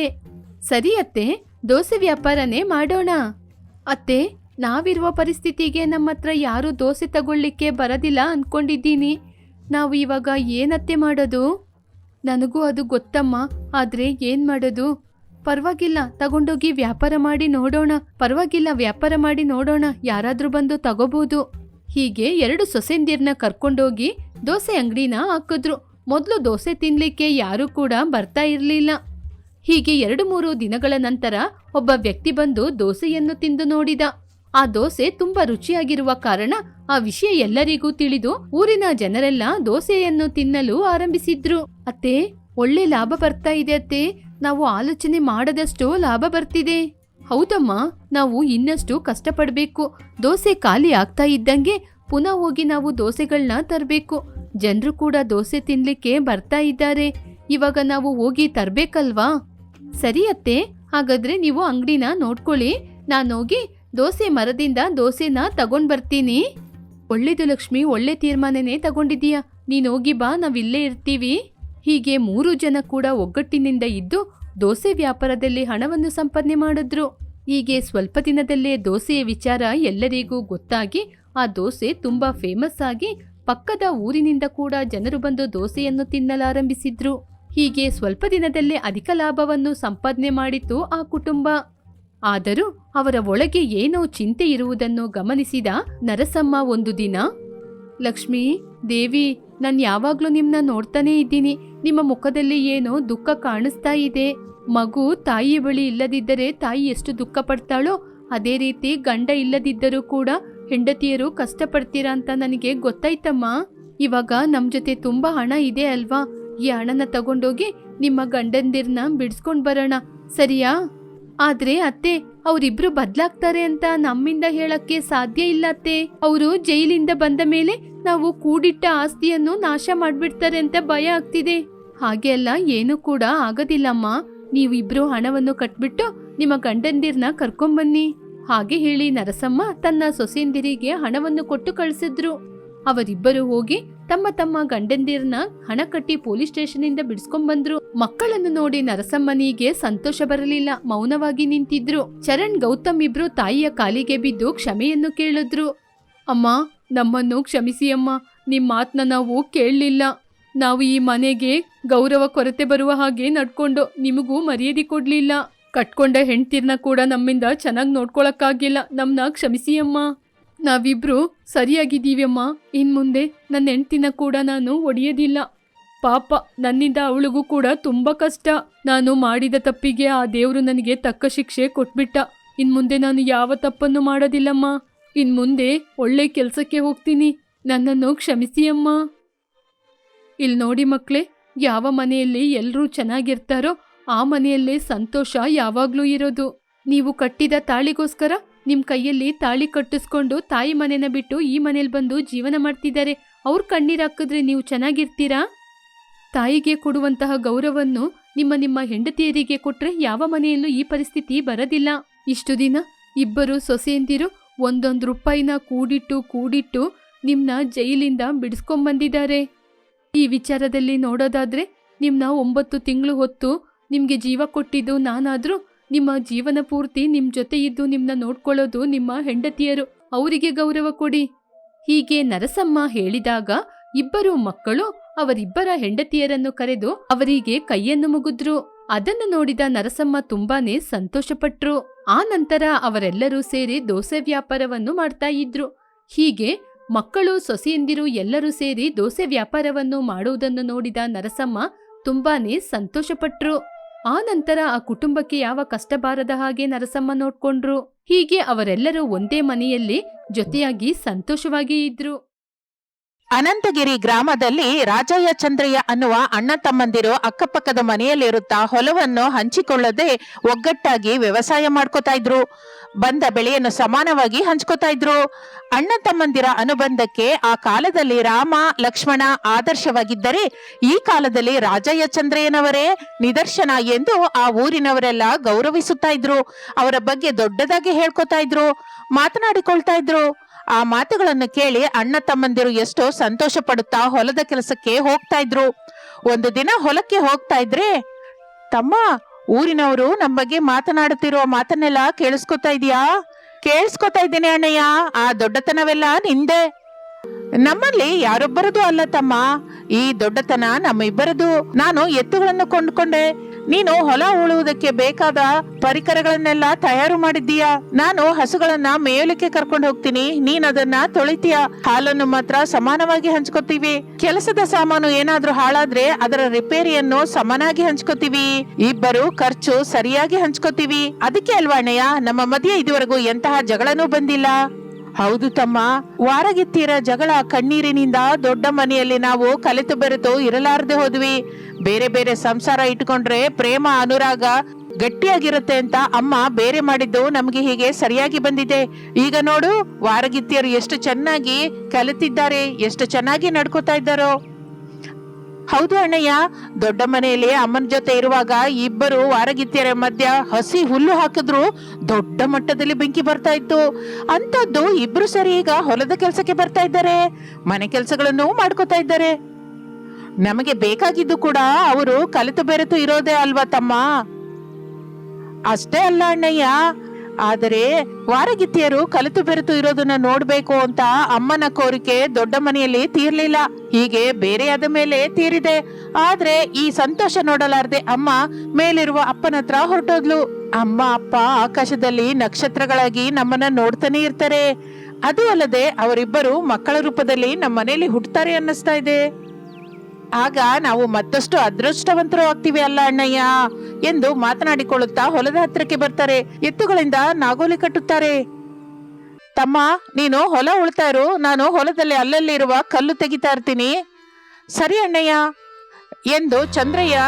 ಸರಿ ಅತ್ತೆ, ದೋಸೆ ವ್ಯಾಪಾರನೇ ಮಾಡೋಣ. ಅತ್ತೆ, ನಾವಿರುವ ಪರಿಸ್ಥಿತಿಗೆ ನಮ್ಮ ಹತ್ರ ಯಾರೂ ದೋಸೆ ತಗೊಳ್ಳಿಕ್ಕೆ ಬರೋದಿಲ್ಲ ಅಂದ್ಕೊಂಡಿದ್ದೀನಿ ನಾವು ಇವಾಗ ಏನತ್ತೆ ಮಾಡೋದು? ನನಗೂ ಅದು ಗೊತ್ತಮ್ಮ, ಆದರೆ ಏನು ಮಾಡೋದು? ಪರವಾಗಿಲ್ಲ, ತಗೊಂಡೋಗಿ ವ್ಯಾಪಾರ ಮಾಡಿ ನೋಡೋಣ. ಪರವಾಗಿಲ್ಲ, ವ್ಯಾಪಾರ ಮಾಡಿ ನೋಡೋಣ. ಯಾರಾದ್ರೂ ಬಂದು ತಗೋಬಹುದು ಹೀಗೆ ಎರಡು ಸೊಸೆಂದಿರ್ನ ಕರ್ಕೊಂಡೋಗಿ ದೋಸೆ ಅಂಗಡಿನ ಹಾಕಿದ್ರು. ಮೊದಲು ದೋಸೆ ತಿನ್ಲಿಕ್ಕೆ ಯಾರೂ ಕೂಡ ಬರ್ತಾ ಇರಲಿಲ್ಲ. ಹೀಗೆ ಎರಡು ಮೂರು ದಿನಗಳ ನಂತರ ಒಬ್ಬ ವ್ಯಕ್ತಿ ಬಂದು ದೋಸೆಯನ್ನು ತಿಂದು ನೋಡಿದ. ಆ ದೋಸೆ ತುಂಬಾ ರುಚಿಯಾಗಿರುವ ಕಾರಣ ಆ ವಿಷಯ ಎಲ್ಲರಿಗೂ ತಿಳಿದು ಊರಿನ ಜನರೆಲ್ಲ ದೋಸೆಯನ್ನು ತಿನ್ನಲು ಆರಂಭಿಸಿದ್ರು. ಅತ್ತೆ, ಒಳ್ಳೆ ಲಾಭ ಬರ್ತಾ ಇದೆ ಅತ್ತೆ. ನಾವು ಆಲೋಚನೆ ಮಾಡದಷ್ಟು ಲಾಭ ಬರ್ತಿದೆ. ಹೌದಮ್ಮ, ನಾವು ಇನ್ನಷ್ಟು ಕಷ್ಟಪಡಬೇಕು. ದೋಸೆ ಖಾಲಿ ಆಗ್ತಾ ಇದ್ದಂಗೆ ಪುನಃ ಹೋಗಿ ನಾವು ದೋಸೆಗಳನ್ನ ತರಬೇಕು. ಜನರು ಕೂಡ ದೋಸೆ ತಿನ್ಲಿಕ್ಕೆ ಬರ್ತಾ ಇದ್ದಾರೆ. ಇವಾಗ ನಾವು ಹೋಗಿ ತರಬೇಕಲ್ವಾ? ಸರಿ ಅತ್ತೆ, ಹಾಗಾದ್ರೆ ನೀವು ಅಂಗಡಿನ ನೋಡ್ಕೊಳ್ಳಿ. ನಾನು ಹೋಗಿ ದೋಸೆ ಮರದಿಂದ ದೋಸೆನ ತಗೊಂಡ್ ಬರ್ತೀನಿ. ಒಳ್ಳೇದು ಲಕ್ಷ್ಮಿ, ಒಳ್ಳೆ ತೀರ್ಮಾನನೇ ತಗೊಂಡಿದೀಯ ನೀನು ಹೋಗಿ ಬಾ, ನಾವಿಲ್ಲೇ ಇರ್ತೀವಿ. ಹೀಗೆ ಮೂರು ಜನ ಕೂಡ ಒಗ್ಗಟ್ಟಿನಿಂದ ಇದ್ದು ದೋಸೆ ವ್ಯಾಪಾರದಲ್ಲಿ ಹಣವನ್ನು ಸಂಪಾದನೆ ಮಾಡಿದ್ರು. ಹೀಗೆ ಸ್ವಲ್ಪ ದಿನದಲ್ಲೇ ದೋಸೆಯ ವಿಚಾರ ಎಲ್ಲರಿಗೂ ಗೊತ್ತಾಗಿ ಆ ದೋಸೆ ತುಂಬಾ ಫೇಮಸ್ ಆಗಿ ಪಕ್ಕದ ಊರಿನಿಂದ ಕೂಡ ಜನರು ಬಂದು ದೋಸೆಯನ್ನು ತಿನ್ನಲಾರಂಭಿಸಿದ್ರು. ಹೀಗೆ ಸ್ವಲ್ಪ ದಿನದಲ್ಲೇ ಅಧಿಕ ಲಾಭವನ್ನು ಸಂಪಾದನೆ ಮಾಡಿತ್ತು ಆ ಕುಟುಂಬ. ಆದರೂ ಅವರ ಒಳಗೆ ಏನೋ ಚಿಂತೆ ಇರುವುದನ್ನು ಗಮನಿಸಿದ ನರಸಮ್ಮ ಒಂದು ದಿನ, ಲಕ್ಷ್ಮಿ, ದೇವಿ, ನಾನು ಯಾವಾಗಲೂ ನಿಮ್ಮನ್ನ ನೋಡ್ತಾನೇ ಇದ್ದೀನಿ. ನಿಮ್ಮ ಮುಖದಲ್ಲಿ ಏನೋ ದುಃಖ ಕಾಣಿಸ್ತಾ ಇದೆ. ಮಗು ತಾಯಿಯ ಬಳಿ ಇಲ್ಲದಿದ್ದರೆ ತಾಯಿ ಎಷ್ಟು ದುಃಖ ಪಡ್ತಾಳೋ ಅದೇ ರೀತಿ ಗಂಡ ಇಲ್ಲದಿದ್ದರೂ ಕೂಡ ಹೆಂಡತಿಯರು ಕಷ್ಟಪಡ್ತೀರಾ ಅಂತ ನನಗೆ ಗೊತ್ತಾಯ್ತಮ್ಮ. ಇವಾಗ ನಮ್ಮ ಜೊತೆ ತುಂಬಾ ಹಣ ಇದೆ ಅಲ್ವಾ? ಈ ಹಣನ ತಗೊಂಡೋಗಿ ನಿಮ್ಮ ಗಂಡಂದಿರ್ನ ಬಿಡಿಸ್ಕೊಂಡು ಬರೋಣ. ಸರಿಯಾ? ಆದ್ರೆ ಅತ್ತೆ, ಅವರಿಬ್ರು ಬದ್ಲಾಗ್ತಾರೆ ಅಂತ ನಮ್ಮಿಂದ ಹೇಳಕ್ಕೆ ಸಾಧ್ಯ ಇಲ್ಲ ಅತ್ತೆ. ಅವರು ಜೈಲಿಂದ ಬಂದ ಮೇಲೆ ನಾವು ಕೂಡಿಟ್ಟ ಆಸ್ತಿಯನ್ನು ನಾಶ ಮಾಡ್ಬಿಡ್ತಾರೆ ಅಂತ ಭಯ ಆಗ್ತಿದೆ. ಹಾಗೆ ಅಲ್ಲ, ಏನು ಕೂಡ ಆಗೋದಿಲ್ಲಮ್ಮ. ನೀವಿಬ್ರು ಹಣವನ್ನು ಕಟ್ಬಿಟ್ಟು ನಿಮ್ಮ ಗಂಡಂದಿರ್ನ ಕರ್ಕೊಂಬನ್ನಿ. ಹಾಗೆ ಹೇಳಿ ನರಸಮ್ಮ ತನ್ನ ಸೊಸೆಂದಿರಿಗೆ ಹಣವನ್ನು ಕೊಟ್ಟು ಕಳಿಸಿದ್ರು. ಅವರಿಬ್ಬರು ಹೋಗಿ ತಮ್ಮ ತಮ್ಮ ಗಂಡಂದಿರ್ನ ಹಣ ಕಟ್ಟಿ ಪೊಲೀಸ್ ಸ್ಟೇಷನ್ನಿಂದ ಬಿಡಿಸ್ಕೊಂಡ್ಬಂದ್ರು ಮಕ್ಕಳನ್ನು ನೋಡಿ ನರಸಮ್ಮನಿಗೆ ಸಂತೋಷ ಬರಲಿಲ್ಲ. ಮೌನವಾಗಿ ನಿಂತಿದ್ರು. ಚರಣ್, ಗೌತಮ್ ಇಬ್ರು ತಾಯಿಯ ಕಾಲಿಗೆ ಬಿದ್ದು ಕ್ಷಮೆಯನ್ನು ಕೇಳಿದ್ರು. ಅಮ್ಮ, ನಮ್ಮನ್ನು ಕ್ಷಮಿಸಿ ಅಮ್ಮ. ನಿಮ್ಮ ಮಾತನ್ನ ನಾವು ಕೇಳಲಿಲ್ಲ. ನಾವು ಈ ಮನೆಗೆ ಗೌರವ ಕೊರತೆ ಬರುವ ಹಾಗೆ ನಡ್ಕೊಂಡು ನಿಮಗೂ ಮರ್ಯಾದೆ ಕೊಡ್ಲಿಲ್ಲ. ಕಟ್ಕೊಂಡ ಹೆಂಡ್ತಿರ್ನ ಕೂಡ ನಮ್ಮಿಂದ ಚೆನ್ನಾಗಿ ನೋಡ್ಕೊಳಕ್ಕಾಗಿಲ್ಲ ನಮ್ಮನ್ನ ಕ್ಷಮಿಸಿ ಅಮ್ಮ. ನಾವಿಬ್ರು ಸರಿಯಾಗಿದ್ದೀವಿ ಅಮ್ಮ ಇನ್ ಮುಂದೆ ನನ್ನ ಹೆಂಡ್ತಿನ ಕೂಡ ನಾನು ಒಡೆಯೋದಿಲ್ಲ. ಪಾಪ, ನನ್ನಿಂದ ಅವಳಿಗೂ ಕೂಡ ತುಂಬ ಕಷ್ಟ. ನಾನು ಮಾಡಿದ ತಪ್ಪಿಗೆ ಆ ದೇವರು ನನಗೆ ತಕ್ಕ ಶಿಕ್ಷೆ ಕೊಟ್ಬಿಟ್ಟ. ಇನ್ ಮುಂದೆ ನಾನು ಯಾವ ತಪ್ಪನ್ನು ಮಾಡೋದಿಲ್ಲಮ್ಮ. ಇನ್ ಮುಂದೆ ಒಳ್ಳೆ ಕೆಲಸಕ್ಕೆ ಹೋಗ್ತೀನಿ. ನನ್ನನ್ನು ಕ್ಷಮಿಸಿ ಅಮ್ಮ. ಇಲ್ಲಿ ನೋಡಿ ಮಕ್ಕಳೇ ಯಾವ ಮನೆಯಲ್ಲಿ ಎಲ್ಲರೂ ಚೆನ್ನಾಗಿರ್ತಾರೋ ಆ ಮನೆಯಲ್ಲೇ ಸಂತೋಷ ಯಾವಾಗ್ಲೂ ಇರೋದು. ನೀವು ಕಟ್ಟಿದ ತಾಳಿಗೋಸ್ಕರ ನಿಮ್ ಕೈಯಲ್ಲಿ ತಾಳಿ ಕಟ್ಟಿಸ್ಕೊಂಡು ತಾಯಿ ಮನೆನ ಬಿಟ್ಟು ಈ ಮನೇಲಿ ಬಂದು ಜೀವನ ಮಾಡ್ತಿದ್ದಾರೆ. ಅವ್ರ ಕಣ್ಣೀರು ಹಾಕಿದ್ರೆ ನೀವು ಚೆನ್ನಾಗಿರ್ತೀರಾ? ತಾಯಿಗೆ ಕೊಡುವಂತಹ ಗೌರವವನ್ನು ನಿಮ್ಮ ನಿಮ್ಮ ಹೆಂಡತಿಯರಿಗೆ ಕೊಟ್ರೆ ಯಾವ ಮನೆಯಲ್ಲೂ ಈ ಪರಿಸ್ಥಿತಿ ಬರದಿಲ್ಲ. ಇಷ್ಟು ದಿನ ಇಬ್ಬರು ಸೊಸೆಯಂದಿರು ಒಂದೊಂದು ರೂಪಾಯಿನ ಕೂಡಿಟ್ಟು ಕೂಡಿಟ್ಟು ನಿಮ್ನ ಜೈಲಿಂದ ಬಿಡಿಸ್ಕೊಂಬಂದಿದ್ದಾರೆ. ಈ ವಿಚಾರದಲ್ಲಿ ನೋಡೋದಾದ್ರೆ ನಿಮ್ನ ಒಂಬತ್ತು ತಿಂಗಳು ಹೊತ್ತು ನಿಮ್ಗೆ ಜೀವ ಕೊಟ್ಟಿದ್ದು ನಾನಾದ್ರೂ ನಿಮ್ಮ ಜೀವನ ಪೂರ್ತಿ ನಿಮ್ ಜೊತೆ ಇದ್ದು ನಿಮ್ನ ನೋಡ್ಕೊಳ್ಳೋದು ನಿಮ್ಮ ಹೆಂಡತಿಯರು. ಅವರಿಗೆ ಗೌರವ ಕೊಡಿ. ಹೀಗೆ ನರಸಮ್ಮ ಹೇಳಿದಾಗ ಇಬ್ಬರು ಮಕ್ಕಳು ಅವರಿಬ್ಬರ ಹೆಂಡತಿಯರನ್ನು ಕರೆದು ಅವರಿಗೆ ಕೈಯನ್ನು ಮುಗಿದ್ರು. ಅದನ್ನು ನೋಡಿದ ನರಸಮ್ಮ ತುಂಬಾನೇ ಸಂತೋಷಪಟ್ರು. ಆ ನಂತರ ಅವರೆಲ್ಲರೂ ಸೇರಿ ದೋಸೆ ವ್ಯಾಪಾರವನ್ನು ಮಾಡ್ತಾ ಇದ್ರು. ಹೀಗೆ ಮಕ್ಕಳು, ಸೊಸೆಯಂದಿರು ಎಲ್ಲರೂ ಸೇರಿ ದೋಸೆ ವ್ಯಾಪಾರವನ್ನು ಮಾಡುವುದನ್ನು ನೋಡಿದ ನರಸಮ್ಮ ತುಂಬಾನೇ ಸಂತೋಷಪಟ್ರು. ಆ ನಂತರ ಆ ಕುಟುಂಬಕ್ಕೆ ಯಾವ ಕಷ್ಟ ಬಾರದ ಹಾಗೆ ನರಸಮ್ಮ ನೋಡ್ಕೊಂಡ್ರು. ಹೀಗೆ ಅವರೆಲ್ಲರೂ ಒಂದೇ ಮನೆಯಲ್ಲಿ ಜೊತೆಯಾಗಿ ಸಂತೋಷವಾಗಿ ಇದ್ರು. ಅನಂತಗಿರಿ ಗ್ರಾಮದಲ್ಲಿ ರಾಜಯ್ಯ ಚಂದ್ರಯ್ಯ ಅನ್ನುವ ಅಣ್ಣ ತಮ್ಮಂದಿರು ಅಕ್ಕಪಕ್ಕದ ಮನೆಯಲ್ಲಿರುತ್ತಾ ಹೊಲವನ್ನು ಹಂಚಿಕೊಳ್ಳದೆ ಒಗ್ಗಟ್ಟಾಗಿ ವ್ಯವಸಾಯ ಮಾಡ್ಕೋತಾ ಇದ್ರು. ಬಂದ ಬೆಳೆಯನ್ನು ಸಮಾನವಾಗಿ ಹಂಚ್ಕೋತಾ ಇದ್ರು. ಅಣ್ಣ ತಮ್ಮಂದಿರ ಅನುಬಂಧಕ್ಕೆ ಆ ಕಾಲದಲ್ಲಿ ರಾಮ, ಲಕ್ಷ್ಮಣ ಆದರ್ಶವಾಗಿದ್ದರೆ ಈ ಕಾಲದಲ್ಲಿ ರಾಜಯ್ಯ ಚಂದ್ರಯ್ಯನವರೇ ನಿದರ್ಶನ ಎಂದು ಆ ಊರಿನವರೆಲ್ಲ ಗೌರವಿಸುತ್ತಾ ಇದ್ರು. ಅವರ ಬಗ್ಗೆ ದೊಡ್ಡದಾಗಿ ಹೇಳ್ಕೊತಾ ಇದ್ರು, ಮಾತನಾಡಿಕೊಳ್ತಾ ಇದ್ರು. ಆ ಮಾತುಗಳನ್ನು ಕೇಳಿ ಅಣ್ಣ ತಮ್ಮಂದಿರು ಎಷ್ಟೋ ಸಂತೋಷ ಪಡುತ್ತಾ ಹೊಲದ ಕೆಲಸಕ್ಕೆ ಹೋಗ್ತಾ ಇದ್ರು. ಒಂದು ದಿನ ಹೊಲಕ್ಕೆ ಹೋಗ್ತಾ ಇದ್ರೆ, ತಮ್ಮ, ಊರಿನವರು ನಮ್ಮ ಬಗ್ಗೆ ಮಾತನಾಡುತ್ತಿರುವ ಮಾತನ್ನೆಲ್ಲ ಕೇಳಿಸ್ಕೊತಾ ಇದೀಯಾ? ಕೇಳಿಸ್ಕೊತಾ ಇದ್ದೀನಿ ಅಣ್ಣಯ್ಯ. ಆ ದೊಡ್ಡತನವೆಲ್ಲ ನಿಂದೆ. ನಮ್ಮಲ್ಲಿ ಯಾರೊಬ್ಬರದು ಅಲ್ಲ ತಮ್ಮ. ಈ ದೊಡ್ಡತನ ನಮ್ಮಿಬ್ಬರದು. ನಾನು ಎತ್ತುಗಳನ್ನು ಕೊಂಡ್ಕೊಂಡೆ. ನೀನು ಹೊಲ ಉಳುವುದಕ್ಕೆ ಬೇಕಾದ ಪರಿಕರಗಳನ್ನೆಲ್ಲ ತಯಾರು ಮಾಡಿದ್ದೀಯಾ? ನಾನು ಹಸುಗಳನ್ನ ಮೇಯಲಿಕ್ಕೆ ಕರ್ಕೊಂಡು ಹೋಗ್ತೀನಿ. ನೀನ್ ಅದನ್ನ ತೊಳಿತೀಯ. ಹಾಲನ್ನು ಮಾತ್ರ ಸಮಾನವಾಗಿ ಹಂಚ್ಕೋತೀವಿ. ಕೆಲಸದ ಸಾಮಾನು ಏನಾದ್ರೂ ಹಾಳಾದ್ರೆ ಅದರ ರಿಪೇರಿಯನ್ನು ಸಮನಾಗಿ ಹಂಚ್ಕೋತೀವಿ. ಇಬ್ಬರು ಖರ್ಚು ಸರಿಯಾಗಿ ಹಂಚ್ಕೋತೀವಿ. ಅದಕ್ಕೆ ಅಲ್ವಾ ನಮ್ಮ ಮಧ್ಯೆ ಇದುವರೆಗೂ ಎಂತಹ ಜಗಳನೂ ಬಂದಿಲ್ಲ. ಹೌದು ತಮ್ಮ. ವಾರಗಿತ್ತೀರ ಜಗಳ ಕಣ್ಣೀರಿನಿಂದ ದೊಡ್ಡ ಮನೆಯಲ್ಲಿ ನಾವು ಕಲಿತು ಬೆರೆತು ಇರಲಾರದೆ ಹೋದ್ವಿ. ಬೇರೆ ಬೇರೆ ಸಂಸಾರ ಇಟ್ಕೊಂಡ್ರೆ ಪ್ರೇಮ, ಅನುರಾಗ ಗಟ್ಟಿಯಾಗಿರುತ್ತೆ ಅಂತ ಅಮ್ಮ ಬೇರೆ ಮಾಡಿದ್ದು ನಮಗೆ ಹೀಗೆ ಸರಿಯಾಗಿ ಬಂದಿದೆ. ಈಗ ನೋಡು, ವಾರಗಿತ್ತಿಯರು ಎಷ್ಟು ಚೆನ್ನಾಗಿ ಕಲಿತಿದ್ದಾರೆ, ಎಷ್ಟು ಚೆನ್ನಾಗಿ ನಡ್ಕೋತಾ ಇದ್ದಾರೋ. ಹೌದು ಅಣ್ಣಯ್ಯ, ದೊಡ್ಡ ಮನೆಯಲ್ಲಿ ಅಮ್ಮನ ಜೊತೆ ಇರುವಾಗ ಇಬ್ಬರು ವಾರಗಿತ್ತಿಯರ ಮಧ್ಯ ಹಸಿ ಹುಲ್ಲು ಹಾಕಿದ್ರು, ದೊಡ್ಡ ಮಟ್ಟದಲ್ಲಿ ಬೆಂಕಿ ಬರ್ತಾ ಇತ್ತು. ಅಂತದ್ದು ಇಬ್ರು ಸರಿ ಈಗ ಹೊಲದ ಕೆಲಸಕ್ಕೆ ಬರ್ತಾ ಇದ್ದಾರೆ, ಮನೆ ಕೆಲಸಗಳನ್ನು ಮಾಡ್ಕೋತಾ ಇದ್ದಾರೆ. ನಮಗೆ ಬೇಕಾಗಿದ್ದು ಕೂಡ ಅವರು ಕಲಿತು ಬೆರೆತು ಇರೋದೇ ಅಲ್ವಾ ತಮ್ಮ? ಅಷ್ಟೇ ಅಲ್ಲ ಅಣ್ಣಯ್ಯ ಆದರೆ ವಾರಗಿತ್ತಿಯರು ಕಲಿತು ಬೆರೆತು ಇರೋದನ್ನ ನೋಡ್ಬೇಕು ಅಂತ ಅಮ್ಮನ ಕೋರಿಕೆ ದೊಡ್ಡ ಮನೆಯಲ್ಲಿ ತೀರ್ಲಿಲ್ಲ. ಹೀಗೆ ಬೇರೆಯಾದ ಮೇಲೆ ತೀರಿದೆ. ಆದ್ರೆ ಈ ಸಂತೋಷ ನೋಡಲಾರದೆ ಅಮ್ಮ ಮೇಲಿರುವ ಅಪ್ಪನ ಹತ್ರ ಹೊರಟೋದ್ಲು. ಅಮ್ಮ, ಅಪ್ಪ ಆಕಾಶದಲ್ಲಿ ನಕ್ಷತ್ರಗಳಾಗಿ ನಮ್ಮನ್ನ ನೋಡ್ತಾನೆ ಇರ್ತಾರೆ. ಅದು ಅಲ್ಲದೆ ಅವರಿಬ್ಬರು ಮಕ್ಕಳ ರೂಪದಲ್ಲಿ ನಮ್ಮ ಮನೆಯಲ್ಲಿ ಹುಟ್ಟುತ್ತಾರೆ ಅನ್ನಿಸ್ತಾ ಇದೆ. ಆಗ ನಾವು ಮತ್ತಷ್ಟು ಅದೃಷ್ಟವಂತರು ಆಗ್ತೀವಿ ಅಲ್ಲ ಅಣ್ಣಯ್ಯ. ಎಂದು ಮಾತನಾಡಿಕೊಳ್ಳುತ್ತಾ ಹೊಲದ ಹತ್ತಿರಕ್ಕೆ ಬರ್ತಾರೆ. ಎತ್ತುಗಳಿಂದ ನಾಗೋಲಿ ಕಟ್ಟುತ್ತಾರೆ. ತಮ್ಮ, ನೀನು ಹೊಲ ಉಳ್ತಾ ಇರು, ನಾನು ಹೊಲದಲ್ಲಿ ಅಲ್ಲಲ್ಲಿ ಇರುವ ಕಲ್ಲು ತೆಗಿತಾ ಇರ್ತೀನಿ. ಸರಿ ಅಣ್ಣಯ್ಯ ಎಂದು ಚಂದ್ರಯ್ಯ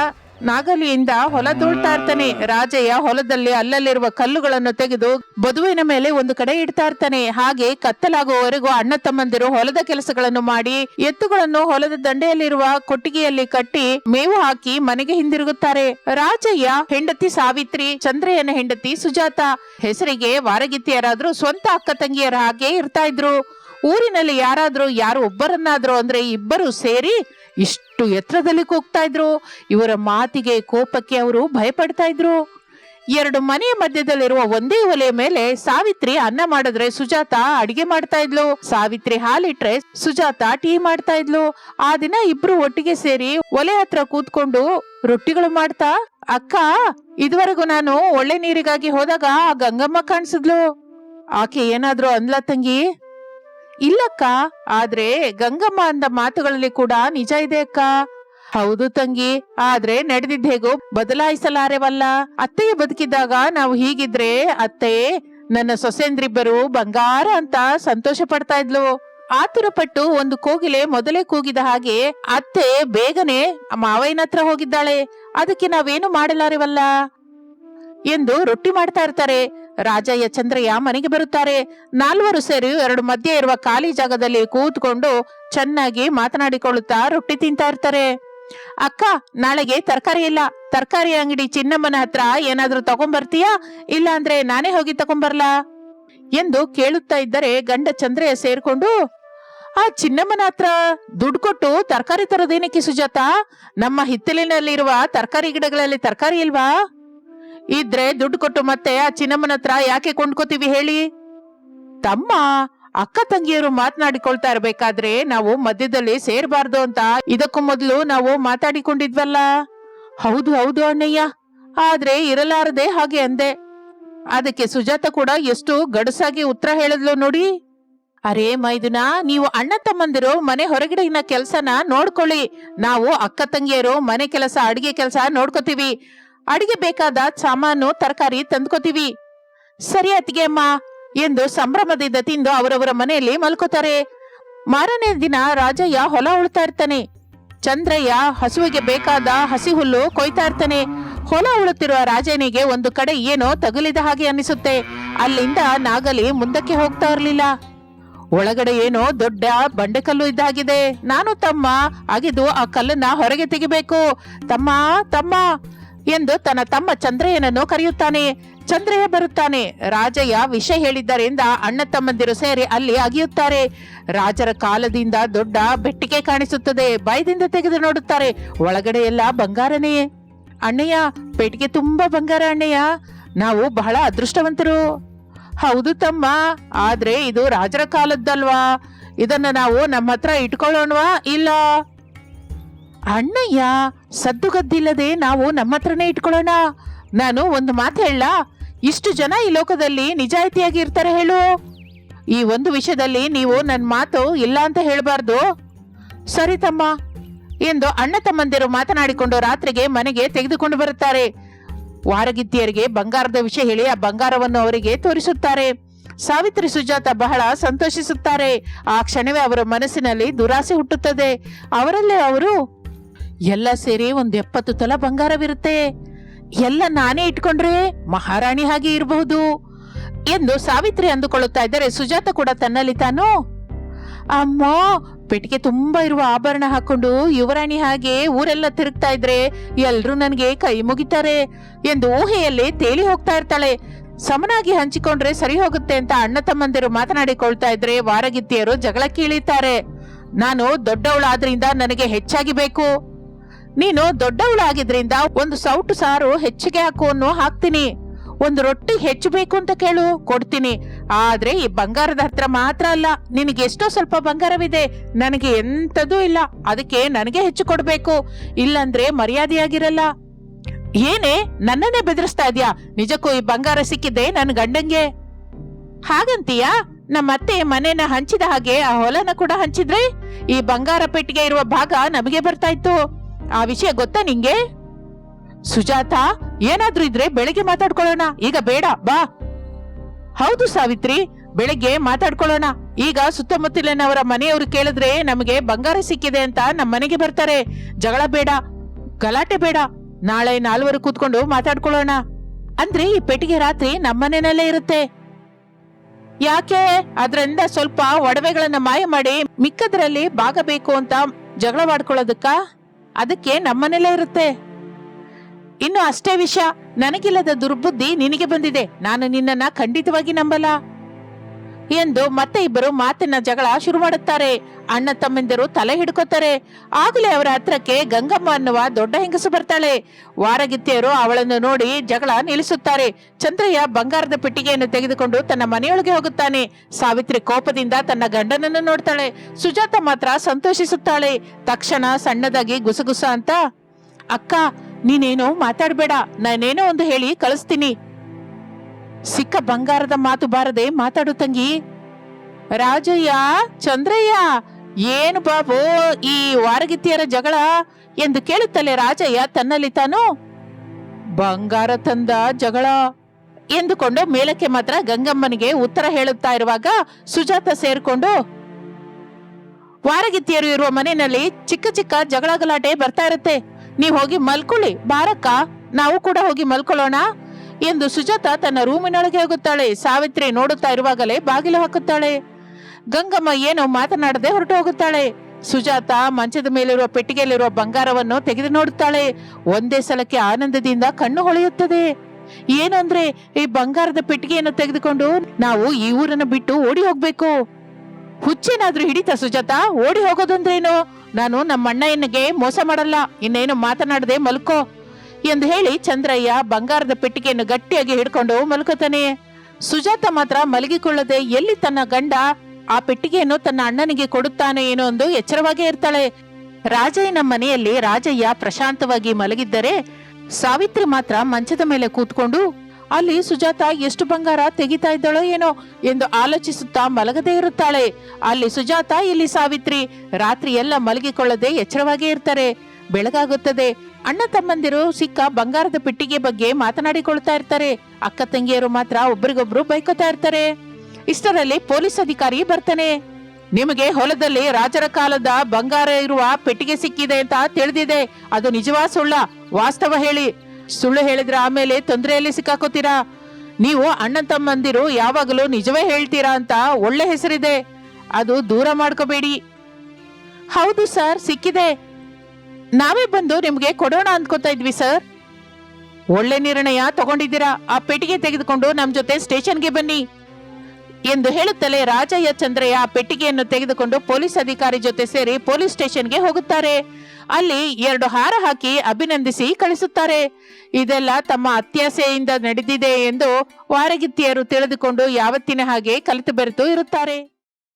ನಾಗಲಿಯಿಂದ ಹೊಲ ದೂಳ್ತಾ ಇರ್ತಾನೆ. ರಾಜಯ್ಯ ಹೊಲದಲ್ಲಿ ಅಲ್ಲಲ್ಲಿರುವ ಕಲ್ಲುಗಳನ್ನು ತೆಗೆದು ಬದುವಿನ ಮೇಲೆ ಒಂದು ಕಡೆ ಇಡ್ತಾ ಇರ್ತಾನೆ. ಹಾಗೆ ಕತ್ತಲಾಗುವವರೆಗೂ ಅಣ್ಣ ತಮ್ಮಂದಿರು ಹೊಲದ ಕೆಲಸಗಳನ್ನು ಮಾಡಿ ಎತ್ತುಗಳನ್ನು ಹೊಲದ ದಂಡೆಯಲ್ಲಿರುವ ಕೊಟ್ಟಿಗೆಯಲ್ಲಿ ಕಟ್ಟಿ ಮೇವು ಹಾಕಿ ಮನೆಗೆ ಹಿಂದಿರುಗುತ್ತಾರೆ. ರಾಜಯ್ಯ ಹೆಂಡತಿ ಸಾವಿತ್ರಿ, ಚಂದ್ರಯ್ಯನ ಹೆಂಡತಿ ಸುಜಾತ. ಹೆಸರಿಗೆ ವಾರಗಿತ್ತಿಯರಾದ್ರೂ ಸ್ವಂತ ಅಕ್ಕ ತಂಗಿಯರ ಹಾಗೆ ಇರ್ತಾ ಇದ್ರು. ಊರಿನಲ್ಲಿ ಯಾರಾದ್ರೂ, ಯಾರು ಒಬ್ಬರನ್ನಾದ್ರೂ ಅಂದ್ರೆ ಇಬ್ಬರು ಸೇರಿ ಇಷ್ಟು ಎತ್ತರದಲ್ಲಿ ಕೂಗ್ತಾ ಇದ್ರು. ಇವರ ಮಾತಿಗೆ, ಕೋಪಕ್ಕೆ ಅವರು ಭಯಪಡ್ತಾ ಇದ್ರು. ಎರಡು ಮನೆಯ ಮಧ್ಯದಲ್ಲಿರುವ ಒಂದೇ ಒಲೆ ಮೇಲೆ ಸಾವಿತ್ರಿ ಅನ್ನ ಮಾಡಿದ್ರೆ ಸುಜಾತ ಅಡಿಗೆ ಮಾಡ್ತಾ ಇದ್ಲು. ಸಾವಿತ್ರಿ ಹಾಲಿಟ್ರೆ ಸುಜಾತ ಟೀ ಮಾಡ್ತಾ ಇದ್ಲು. ಆ ದಿನ ಇಬ್ರು ಒಟ್ಟಿಗೆ ಸೇರಿ ಒಲೆ ಹತ್ರ ಕೂತ್ಕೊಂಡು ರೊಟ್ಟಿಗಳು ಮಾಡ್ತಾ, ಅಕ್ಕ, ಇದುವರೆಗೂ ನಾನು ಒಳ್ಳೆ ನೀರಿಗಾಗಿ ಹೋದಾಗ ಆ ಗಂಗಮ್ಮ ಕಾಣಿಸಿದ್ಲು. ಆಕೆ ಏನಾದ್ರೂ ಅಂದ್ಲ ತಂಗಿ? ಇಲ್ಲಕ್ಕ, ಆದ್ರೆ ಗಂಗಮ್ಮ ಅಂದ ಮಾತುಗಳಲ್ಲಿ ಕೂಡ ನಿಜ ಇದೆ ಅಕ್ಕ. ಹೌದು ತಂಗಿ, ಆದ್ರೆ ನಡೆದಿದ್ದ ಹೇಗೋ ಬದಲಾಯಿಸಲಾರೆವಲ್ಲ. ಅತ್ತೆಯ ಬದುಕಿದ್ದಾಗ ನಾವು ಹೀಗಿದ್ರೆ ಅತ್ತೆ, ನನ್ನ ಸೊಸೆಂದ್ರಿಬ್ಬರು ಬಂಗಾರ ಅಂತ ಸಂತೋಷ ಪಡ್ತಾ ಇದ್ಲು. ಆತುರಪಟ್ಟು ಒಂದು ಕೋಗಿಲೆ ಮೊದಲೇ ಕೂಗಿದ ಹಾಗೆ ಅತ್ತೆ ಬೇಗನೆ ಮಾವಯ್ಯನ ಹತ್ರ ಹೋಗಿದ್ದಾಳೆ. ಅದಕ್ಕೆ ನಾವೇನು ಮಾಡಲಾರೆವಲ್ಲ? ಎಂದು ರೊಟ್ಟಿ ಮಾಡ್ತಾ ಇರ್ತಾರೆ. ರಾಜಯ್ಯ ಯಚಂದ್ರಯ್ಯ ಮನೆಗೆ ಬರುತ್ತಾರೆ. ನಾಲ್ವರು ಸೇರಿ ಎರಡು ಮಧ್ಯೆ ಇರುವ ಖಾಲಿ ಜಾಗದಲ್ಲಿ ಕೂತ್ಕೊಂಡು ಚೆನ್ನಾಗಿ ಮಾತನಾಡಿಕೊಳ್ಳುತ್ತಾ ರೊಟ್ಟಿ ತಿಂತಾ ಇರ್ತಾರೆ. ಅಕ್ಕ, ನಾಳೆಗೆ ತರಕಾರಿ ಇಲ್ಲ. ತರಕಾರಿ ಅಂಗಡಿ ಚಿನ್ನಮ್ಮನ ಹತ್ರ ಏನಾದ್ರೂ ತಗೊಂಬರ್ತೀಯಾ? ಇಲ್ಲ ಅಂದ್ರೆ ನಾನೇ ಹೋಗಿ ತಗೊಂಡ್ಬರ್ಲಾ ಎಂದು ಕೇಳುತ್ತಾ ಇದ್ದರೆ ಗಂಡ ಚಂದ್ರಯ್ಯ ಸೇರ್ಕೊಂಡು, ಆ ಚಿನ್ನಮ್ಮನ ಹತ್ರ ದುಡ್ಡು ಕೊಟ್ಟು ತರಕಾರಿ ತರೋದೇನಕ್ಕೆ ಸುಜಾತ? ನಮ್ಮ ಹಿತ್ತಲಿನಲ್ಲಿರುವ ತರಕಾರಿ ಗಿಡಗಳಲ್ಲಿ ತರಕಾರಿ ಇಲ್ವಾ? ಇದ್ರೆ ದುಡ್ಡು ಕೊಟ್ಟು ಮತ್ತೆ ಆ ಚಿನ್ನಮ್ಮನ ಹತ್ರ ಯಾಕೆ ಕೊಂಡ್ಕೋತೀವಿ ಹೇಳಿ? ತಮ್ಮ, ಅಕ್ಕ ತಂಗಿಯರು ಮಾತನಾಡಿಕೊಳ್ತಾ ಇರ್ಬೇಕಾದ್ರೆ ನಾವು ಮಧ್ಯದಲ್ಲಿ ಸೇರ್ಬಾರ್ದು ಅಂತ ಇದಕ್ಕೂ ಮೊದಲು ನಾವು ಮಾತಾಡಿಕೊಂಡಿದ್ವಲ್ಲ? ಹೌದು ಹೌದು ಅಣ್ಣಯ್ಯ. ಆದ್ರೆ ಇರಲಾರದೆ ಹಾಗೆ ಅಂದೆ. ಅದಕ್ಕೆ ಸುಜಾತ ಕೂಡ ಎಷ್ಟು ಗಡಸಾಗಿ ಉತ್ತರ ಹೇಳಿದ್ಲು ನೋಡಿ. ಅರೇ ಮೈದುನ, ನೀವು ಅಣ್ಣ ತಮ್ಮಂದಿರು ಮನೆ ಹೊರಗಡೆಗಿನ ಕೆಲಸನ ನೋಡ್ಕೊಳ್ಳಿ. ನಾವು ಅಕ್ಕ ತಂಗಿಯರು ಮನೆ ಕೆಲಸ, ಅಡಿಗೆ ಕೆಲಸ ನೋಡ್ಕೋತೀವಿ. ಅಡಿಗೆ ಬೇಕಾದ ಸಾಮಾನು, ತರಕಾರಿ ತಂದ್ಕೋತೀವಿ. ಸರಿ ಅತ್ತಿಗೆ ಅಮ್ಮ, ಎಂದು ಸಂಭ್ರಮದಿಂದ ತಿಂದು ಅವರವರ ಮನೆಯಲ್ಲಿ ಮಲ್ಕೋತಾರೆ. ಮಾರನೇ ದಿನ ರಾಜಯ್ಯ ಹೊಲ ಉಳ್ತಾ ಇರ್ತಾನೆ. ಚಂದ್ರಯ್ಯ ಹಸುವಿಗೆ ಬೇಕಾದ ಹಸಿ ಹುಲ್ಲು ಕೊಯ್ತಾ ಇರ್ತಾನೆ. ಹೊಲ ಉಳುತ್ತಿರುವ ರಾಜನಿಗೆ ಒಂದು ಕಡೆ ಏನೋ ತಗುಲಿದ ಹಾಗೆ ಅನಿಸುತ್ತೆ ಅಲ್ಲಿಂದ ನಾಗಲಿ ಮುಂದಕ್ಕೆ ಹೋಗ್ತಾ ಇರಲಿಲ್ಲ. ಒಳಗಡೆ ಏನೋ ದೊಡ್ಡ ಬಂಡೆಕಲ್ಲು ಇದ್ದಾಗಿದೆ ನಾನು ತಮ್ಮ ಅಗೆದು ಆ ಕಲ್ಲನ್ನ ಹೊರಗೆ ತೆಗಿಬೇಕು. ತಮ್ಮ ತಮ್ಮ ಎಂದು ತನ್ನ ತಮ್ಮ ಚಂದ್ರಯ್ಯನನ್ನು ಕರೆಯುತ್ತಾನೆ. ಚಂದ್ರಯ್ಯ ಬರುತ್ತಾನೆ. ರಾಜಯ್ಯ ವಿಷಯ ಹೇಳಿದ್ದರಿಂದ ಅಣ್ಣ ತಮ್ಮಂದಿರು ಸೇರಿ ಅಲ್ಲಿ ಅಗಿಯುತ್ತಾರೆ. ರಾಜರ ಕಾಲದಿಂದ ದೊಡ್ಡ ಬೆಟ್ಟಿಗೆ ಕಾಣಿಸುತ್ತದೆ. ಭಯದಿಂದ ತೆಗೆದು ನೋಡುತ್ತಾರೆ. ಒಳಗಡೆ ಎಲ್ಲ ಬಂಗಾರನೇ. ಅಣ್ಣಯ್ಯ ಪೆಟ್ಟಿಗೆ ತುಂಬಾ ಬಂಗಾರ ಅಣ್ಣಯ್ಯ. ನಾವು ಬಹಳ ಅದೃಷ್ಟವಂತರು. ಹೌದು ತಮ್ಮ, ಆದ್ರೆ ಇದು ರಾಜರ ಕಾಲದ್ದಲ್ವಾ? ಇದನ್ನ ನಾವು ನಮ್ಮ ಹತ್ರ ಇಟ್ಕೊಳ್ಳೋಣವಾ? ಇಲ್ಲ. ಅಣ್ಣಯ್ಯ, ಸದ್ದುಗದ್ದಿಲ್ಲದೆ ನಾವು ನಮ್ಮ ಹತ್ರನೇ ಇಟ್ಕೊಳ್ಳೋಣ. ನಾನು ಒಂದು ಮಾತು ಹೇಳ. ಇಷ್ಟು ಜನ ಈ ಲೋಕದಲ್ಲಿ ನಿಜಾಯಿತಿಯಾಗಿ ಇರ್ತಾರೆ ಹೇಳು. ಈ ಒಂದು ವಿಷಯದಲ್ಲಿ ನೀವು ನನ್ನ ಮಾತು ಇಲ್ಲ ಅಂತ ಹೇಳಬಾರ್ದು. ಸರಿ ತಮ್ಮ. ಎಂದು ಅಣ್ಣ ತಮ್ಮಂದಿರು ಮಾತನಾಡಿಕೊಂಡು ರಾತ್ರಿಗೆ ಮನೆಗೆ ತೆಗೆದುಕೊಂಡು ಬರುತ್ತಾರೆ. ವಾರಗಿತ್ತಿಯರಿಗೆ ಬಂಗಾರದ ವಿಷಯ ಹೇಳಿ ಆ ಬಂಗಾರವನ್ನು ಅವರಿಗೆ ತೋರಿಸುತ್ತಾರೆ. ಸಾವಿತ್ರಿ ಸುಜಾತ ಬಹಳ ಸಂತೋಷಿಸುತ್ತಾರೆ. ಆ ಕ್ಷಣವೇ ಅವರ ಮನಸ್ಸಿನಲ್ಲಿ ದುರಾಸೆ ಹುಟ್ಟುತ್ತದೆ. ಅವರಲ್ಲೇ ಅವರು ಎಲ್ಲ ಸೇರಿ ಒಂದು ಎಪ್ಪತ್ತು ತಲ ಬಂಗಾರವಿರುತ್ತೆ. ಎಲ್ಲ ನಾನೇ ಇಟ್ಕೊಂಡ್ರೆ ಮಹಾರಾಣಿ ಹಾಗೆ ಇರಬಹುದು ಎಂದು ಸಾವಿತ್ರಿ ಅಂದುಕೊಳ್ಳುತ್ತಾ ಇದ್ದರೆ. ಸುಜಾತ ಕೂಡ ತನ್ನಲ್ಲಿ ತಾನು. ಅಮ್ಮ, ಪೆಟ್ಟಿಗೆ ತುಂಬಾ ಇರುವ ಆಭರಣ ಹಾಕೊಂಡು ಯುವರಾಣಿ ಹಾಗೆ ಊರೆಲ್ಲ ತಿರುಗ್ತಾ ಇದ್ರೆ ಎಲ್ರೂ ನನಗೆ ಕೈ ಮುಗಿತಾರೆ ಎಂದು ಊಹೆಯಲ್ಲಿ ತೇಲಿ ಹೋಗ್ತಾ ಇರ್ತಾಳೆ. ಸಮನಾಗಿ ಹಂಚಿಕೊಂಡ್ರೆ ಸರಿ ಹೋಗುತ್ತೆ ಅಂತ ಅಣ್ಣ ತಮ್ಮಂದಿರು ಮಾತನಾಡಿಕೊಳ್ತಾ ಇದ್ರೆ ವಾರಗಿತ್ತಿಯರು ಜಗಳ ಕೀಳಿತಾರೆ ನಾನು ದೊಡ್ಡವಳಾದ್ರಿಂದ ನನಗೆ ಹೆಚ್ಚಾಗಿ ಬೇಕು. ನೀನು ದೊಡ್ಡವಳಾಗಿದ್ರಿಂದ ಒಂದು ಸೌಟು ಸಾರು ಹೆಚ್ಚಿಗೆ ಹಾಕು ಅನ್ನೋ ಹಾಕ್ತೀನಿ. ಒಂದು ರೊಟ್ಟಿ ಹೆಚ್ಚು ಬೇಕು ಅಂತ ಕೇಳು, ಕೊಡ್ತೀನಿ. ಆದ್ರೆ ಈ ಬಂಗಾರದ ಹತ್ರ ಮಾತ್ರ ಅಲ್ಲ, ನಿನಗೆ ಎಷ್ಟೋ ಸ್ವಲ್ಪ ಬಂಗಾರವಿದೆ. ನನಗೆ ಎಂಥದೂ ಇಲ್ಲ, ಅದಕ್ಕೆ ನನಗೆ ಹೆಚ್ಚು ಕೊಡಬೇಕು. ಇಲ್ಲಂದ್ರೆ ಮರ್ಯಾದೆಯಾಗಿರಲ್ಲ. ಏನೇ, ನನ್ನನ್ನೇ ಬೆದರಿಸ್ತಾ ಇದ್ಯಾ? ನಿಜಕ್ಕೂ ಈ ಬಂಗಾರ ಸಿಕ್ಕಿದೆ ನನ್ನ ಗಂಡಂಗೆ? ಹಾಗಂತೀಯಾ? ನಮ್ಮ ಅತ್ತೆ ಮನೆನ ಹಂಚಿದ ಹಾಗೆ ಆ ಹೊಲನ ಕೂಡ ಹಂಚಿದ್ರೆ? ಈ ಬಂಗಾರ ಪೆಟ್ಟಿಗೆ ಇರುವ ಭಾಗ ನಮಗೆ ಬರ್ತಾ ಇತ್ತು. ಆ ವಿಷಯ ಗೊತ್ತಾ ನಿಂಗೆ? ಸುಜಾತ, ಏನಾದ್ರೂ ಇದ್ರೆ ಬೆಳಿಗ್ಗೆ ಮಾತಾಡ್ಕೊಳ್ಳೋಣ. ಈಗ ಬೇಡ, ಬಾ. ಹೌದು ಸಾವಿತ್ರಿ, ಬೆಳಿಗ್ಗೆ ಮಾತಾಡ್ಕೊಳ್ಳೋಣ. ಈಗ ಸುತ್ತಮುತ್ತಲಿನವರ ಮನೆಯವರು ಕೇಳಿದ್ರೆ ನಮಗೆ ಬಂಗಾರ ಸಿಕ್ಕಿದೆ ಅಂತ ನಮ್ಮ ಮನೆಗೆ ಬರ್ತಾರೆ. ಜಗಳ ಬೇಡ, ಗಲಾಟೆ ಬೇಡ. ನಾಳೆ ನಾಲ್ವರು ಕೂತ್ಕೊಂಡು ಮಾತಾಡ್ಕೊಳ್ಳೋಣ. ಅಂದ್ರೆ ಈ ಪೆಟ್ಟಿಗೆ ರಾತ್ರಿ ನಮ್ಮನೆನಲ್ಲೇ ಇರುತ್ತೆ. ಯಾಕೆ? ಅದ್ರಿಂದ ಸ್ವಲ್ಪ ಒಡವೆಗಳನ್ನ ಮಾಯ ಮಾಡಿ ಮಿಕ್ಕದ್ರಲ್ಲಿ ಬಾಗಬೇಕು ಅಂತ ಜಗಳ ಮಾಡ್ಕೊಳ್ಳೋದಕ್ಕ? ಅದಕ್ಕೆ ನಮ್ಮನೆಲ್ಲೇ ಇರುತ್ತೆ. ಇನ್ನು ಅಷ್ಟೇ ವಿಷಯ ನನಗಿಲ್ಲದ ದುರ್ಬುದ್ಧಿ ನಿನಗೆ ಬಂದಿದೆ. ನಾನು ನಿನ್ನನ್ನ ಖಂಡಿತವಾಗಿ ನಂಬಲ್ಲ. ಎಂದು ಮತ್ತೆ ಇಬ್ಬರು ಮಾತಿನ ಜಗಳ ಶುರು ಮಾಡುತ್ತಾರೆ ಅಣ್ಣ ತಮ್ಮಂದಿರು ತಲೆ ಹಿಡ್ಕೋತಾರೆ. ಆಗಲೇ ಅವರ ಹತ್ರಕ್ಕೆ ಗಂಗಮ್ಮ ಅನ್ನುವ ದೊಡ್ಡ ಹೆಂಗಸು ಬರ್ತಾಳೆ. ವಾರಗಿತ್ತಿಯರು ಅವಳನ್ನು ನೋಡಿ ಜಗಳ ನಿಲ್ಲಿಸುತ್ತಾರೆ. ಚಂದ್ರಯ್ಯ ಬಂಗಾರದ ಪೆಟ್ಟಿಗೆಯನ್ನು ತೆಗೆದುಕೊಂಡು ತನ್ನ ಮನೆಯೊಳಗೆ ಹೋಗುತ್ತಾನೆ. ಸಾವಿತ್ರಿ ಕೋಪದಿಂದ ತನ್ನ ಗಂಡನನ್ನು ನೋಡ್ತಾಳೆ. ಸುಜಾತ ಮಾತ್ರ ಸಂತೋಷಿಸುತ್ತಾಳೆ. ತಕ್ಷಣ ಸಣ್ಣದಾಗಿ ಗುಸಗುಸ ಅಂತ, ಅಕ್ಕ, ನೀನೇನೋ ಮಾತಾಡ್ಬೇಡ. ನಾನೇನೋ ಒಂದು ಹೇಳಿ ಕಳಿಸ್ತೀನಿ. ಸಿಕ್ಕ ಬಂಗಾರದ ಮಾತು ಬಾರದೆ ಮಾತಾಡು ತಂಗಿ. ರಾಜಯ್ಯ, ಚಂದ್ರಯ್ಯ, ಏನು ಬಾಬು ಈ ವಾರಗಿತ್ತಿಯರ ಜಗಳ ಎಂದು ಕೇಳುತ್ತಲೇ ರಾಜಯ್ಯ ತನ್ನಲ್ಲಿ ತಾನು ಬಂಗಾರ ತಂದ ಜಗಳ ಎಂದುಕೊಂಡು ಮೇಲಕ್ಕೆ ಮಾತ್ರ ಗಂಗಮ್ಮನಿಗೆ ಉತ್ತರ ಹೇಳುತ್ತಾ ಇರುವಾಗ ಸುಜಾತ ಸೇರಿಕೊಂಡು ವಾರಗಿತ್ತಿಯರು ಇರುವ ಮನೆಯಲ್ಲಿ ಚಿಕ್ಕ ಚಿಕ್ಕ ಜಗಳ ಗಲಾಟೆ ಬರ್ತಾ ಇರುತ್ತೆ. ನೀವ್ ಹೋಗಿ ಮಲ್ಕೊಳ್ಳಿ, ಬಾರಕ್ಕ. ನಾವು ಕೂಡ ಹೋಗಿ ಮಲ್ಕೊಳ್ಳೋಣ. ಎಂದು ಸುಜಾತ ತನ್ನ ರೂಮಿನೊಳಗೆ ಹೋಗುತ್ತಾಳೆ. ಸಾವಿತ್ರಿ ನೋಡುತ್ತಾ ಇರುವಾಗಲೇ ಬಾಗಿಲು ಹಾಕುತ್ತಾಳೆ. ಗಂಗಮ್ಮ ಏನೋ ಮಾತನಾಡದೆ ಹೊರಟು ಹೋಗುತ್ತಾಳೆ. ಸುಜಾತ ಮಂಚದ ಮೇಲಿರುವ ಪೆಟ್ಟಿಗೆಯಲ್ಲಿರುವ ಬಂಗಾರವನ್ನು ತೆಗೆದು ನೋಡುತ್ತಾಳೆ. ಒಂದೇ ಸಲಕ್ಕೆ ಆನಂದದಿಂದ ಕಣ್ಣು ಹೊಳೆಯುತ್ತದೆ. ಏನಂದ್ರೆ ಈ ಬಂಗಾರದ ಪೆಟ್ಟಿಗೆಯನ್ನು ತೆಗೆದುಕೊಂಡು ನಾವು ಈ ಊರನ್ನು ಬಿಟ್ಟು ಓಡಿ ಹೋಗ್ಬೇಕು. ಹುಚ್ಚೇನಾದ್ರೂ ಹಿಡಿತ ಸುಜಾತ, ಓಡಿ ಹೋಗೋದಂದ್ರೇನು? ನಾನು ನಮ್ಮ ಮೋಸ ಮಾಡಲ್ಲ. ಇನ್ನೇನು ಮಾತನಾಡದೆ ಮಲ್ಕೋ. ಎಂದು ಹೇಳಿ ಚಂದ್ರಯ್ಯ ಬಂಗಾರದ ಪೆಟ್ಟಿಗೆಯನ್ನು ಗಟ್ಟಿಯಾಗಿ ಹಿಡ್ಕೊಂಡು ಮಲ್ಕೋತಾನೆ ಸುಜಾತ ಮಾತ್ರ ಮಲಗಿಕೊಳ್ಳದೆ ಎಲ್ಲಿ ತನ್ನ ಗಂಡ ಆ ಪೆಟ್ಟಿಗೆಯನ್ನು ತನ್ನ ಅಣ್ಣನಿಗೆ ಕೊಡುತ್ತಾನೆ ಏನೋ ಎಂದು ಎಚ್ಚರವಾಗೇ ಇರ್ತಾಳೆ. ರಾಜಯ್ಯನ ಮನೆಯಲ್ಲಿ ರಾಜಯ್ಯ ಪ್ರಶಾಂತವಾಗಿ ಮಲಗಿದ್ದರೆ ಸಾವಿತ್ರಿ ಮಾತ್ರ ಮಂಚದ ಮೇಲೆ ಕೂತ್ಕೊಂಡು, ಅಲ್ಲಿ ಸುಜಾತ ಎಷ್ಟು ಬಂಗಾರ ತೆಗಿತಾ ಇದ್ದಾಳೋ ಏನೋ ಎಂದು ಆಲೋಚಿಸುತ್ತಾ ಮಲಗದೇ ಇರುತ್ತಾಳೆ. ಅಲ್ಲಿ ಸುಜಾತ, ಇಲ್ಲಿ ಸಾವಿತ್ರಿ, ರಾತ್ರಿ ಎಲ್ಲ ಮಲಗಿಕೊಳ್ಳದೆ ಎಚ್ಚರವಾಗೇ ಇರ್ತಾರೆ. ಬೆಳಗಾಗುತ್ತದೆ. ಅಣ್ಣ ತಮ್ಮಂದಿರು ಸಿಕ್ಕ ಬಂಗಾರದ ಪೆಟ್ಟಿಗೆ ಬಗ್ಗೆ ಮಾತನಾಡಿಕೊಳ್ತಾ ಇರ್ತಾರೆ. ಅಕ್ಕ ತಂಗಿಯರು ಮಾತ್ರ ಒಬ್ರಿಗೊಬ್ರು ಬೈಕೋತಾ ಇರ್ತಾರೆ. ಇಷ್ಟರಲ್ಲಿ ಪೊಲೀಸ್ ಅಧಿಕಾರಿ ಬರ್ತಾನೆ. ನಿಮಗೆ ಹೊಲದಲ್ಲಿ ರಾಜರ ಕಾಲದ ಬಂಗಾರ ಇರುವ ಪೆಟ್ಟಿಗೆ ಸಿಕ್ಕಿದೆ ಅಂತ ತಿಳಿದಿದೆ. ಅದು ನಿಜವಾ ಸುಳ್ಳ? ವಾಸ್ತವ ಹೇಳಿ. ಸುಳ್ಳು ಹೇಳಿದ್ರೆ ಆಮೇಲೆ ತೊಂದರೆಯಲ್ಲಿ ಸಿಕ್ಕಾಕೋತೀರಾ? ನೀವು ಅಣ್ಣ ತಮ್ಮಂದಿರು ಯಾವಾಗಲೂ ನಿಜವೇ ಹೇಳ್ತೀರಾ ಅಂತ ಒಳ್ಳೆ ಹೆಸರಿದೆ. ಅದು ದೂರ ಮಾಡ್ಕೋಬೇಡಿ. ಹೌದು ಸರ್, ಸಿಕ್ಕಿದೆ. ನಾವೇ ಬಂದು ನಿಮ್ಗೆ ಕೊಡೋಣ ಅಂದ್ಕೋತಾ ಇದ್ವಿ ಸರ್ ಒಳ್ಳೆ ನಿರ್ಣಯ ತಗೊಂಡಿದ್ದೀರಾ? ಆ ಪೆಟ್ಟಿಗೆ ತೆಗೆದುಕೊಂಡು ನಮ್ ಜೊತೆ ಸ್ಟೇಷನ್ಗೆ ಬನ್ನಿ. ಎಂದು ಹೇಳುತ್ತಲೇ ರಾಜಯ್ಯ ಚಂದ್ರಯ್ಯ ಆ ಪೆಟ್ಟಿಗೆಯನ್ನು ತೆಗೆದುಕೊಂಡು ಪೊಲೀಸ್ ಅಧಿಕಾರಿ ಜೊತೆ ಸೇರಿ ಪೊಲೀಸ್ ಸ್ಟೇಷನ್ಗೆ ಹೋಗುತ್ತಾರೆ. ಅಲ್ಲಿ ಎರಡು ಹಾರ ಹಾಕಿ ಅಭಿನಂದಿಸಿ ಕಳಿಸುತ್ತಾರೆ. ಇದೆಲ್ಲ ತಮ್ಮ ಅತ್ಯಾಸೆಯಿಂದ ನಡೆದಿದೆ ಎಂದು ವಾರಗಿತ್ತಿಯರು ತಿಳಿದುಕೊಂಡು ಯಾವತ್ತಿನ ಹಾಗೆ ಕಲಿತು ಬೆರೆತು ಇರುತ್ತಾರೆ.